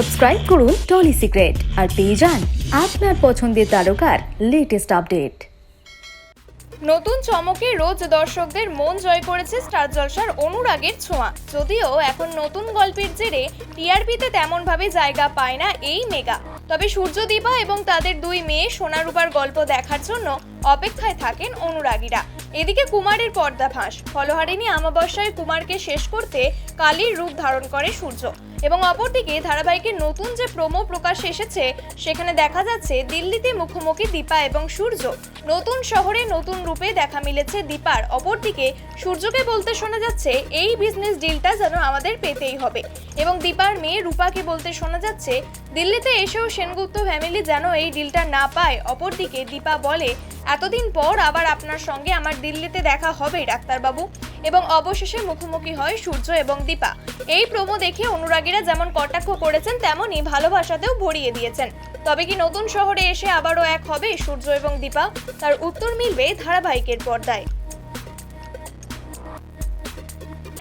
Subscribe করুন trolley secret আর পেয়ে যান আপনার পছন্দের তারকার লেটেস্ট আপডেট নতুন চমকে রোজ দর্শকদের মন জয় করেছে স্টার জলসার অনুরাগের ছোঁয়া। যদিও এখন নতুন গল্পের জেরে টিআরপিতে তেমনভাবে জায়গা পায় না এই মেগা। তবে সূর্যদীপা এবং তাদের দুই মেয়ে সোনারূপার গল্প দেখার জন্য অপেক্ষায় থাকেন অনুরাগীরা। এদিকে কুমারের পর্দা ফাঁস। ফলহারিণী আমাবস্যায় কুমারকে শেষ করতে কালীর রূপ ধারণ করে সূর্য। এবং অপরদিকে ধারাবাহিকের নতুন যে প্রোমো প্রকাশ এসেছে, সেখানে দেখা যাচ্ছে দিল্লিতে মুখোমুখি দীপা এবং সূর্য। নতুন শহরে নতুন রূপে দেখা মিলেছে দীপার। অপরদিকে সূর্যকে বলতে শোনা যাচ্ছে, এই বিজনেস ডিলটা যেন আমাদের পেতেই হবে। এবং দীপার মেয়ে রূপাকে বলতে শোনা যাচ্ছে, দিল্লিতে এসেও সেনগুপ্ত ফ্যামিলি যেন এই ডিলটা না পায়। অপরদিকে দীপা বলে, এতদিন পর আবার আপনার সঙ্গে আমার দিল্লিতে দেখা হবে ডাক্তারবাবু। এবং অবশেষে মুখোমুখি হয় সূর্য এবং দীপা। এই প্রোমো দেখে অনুরাগীরা যেমন কটাক্ষ করেছেন, তেমনই ভালোবাসাতেও ভরিয়ে দিয়েছেন। তবে কি নতুন শহরে এসে আবারও এক হবে সূর্য এবং দীপা? তার উত্তর মিলবে ধারাবাহিকের পর্দায়।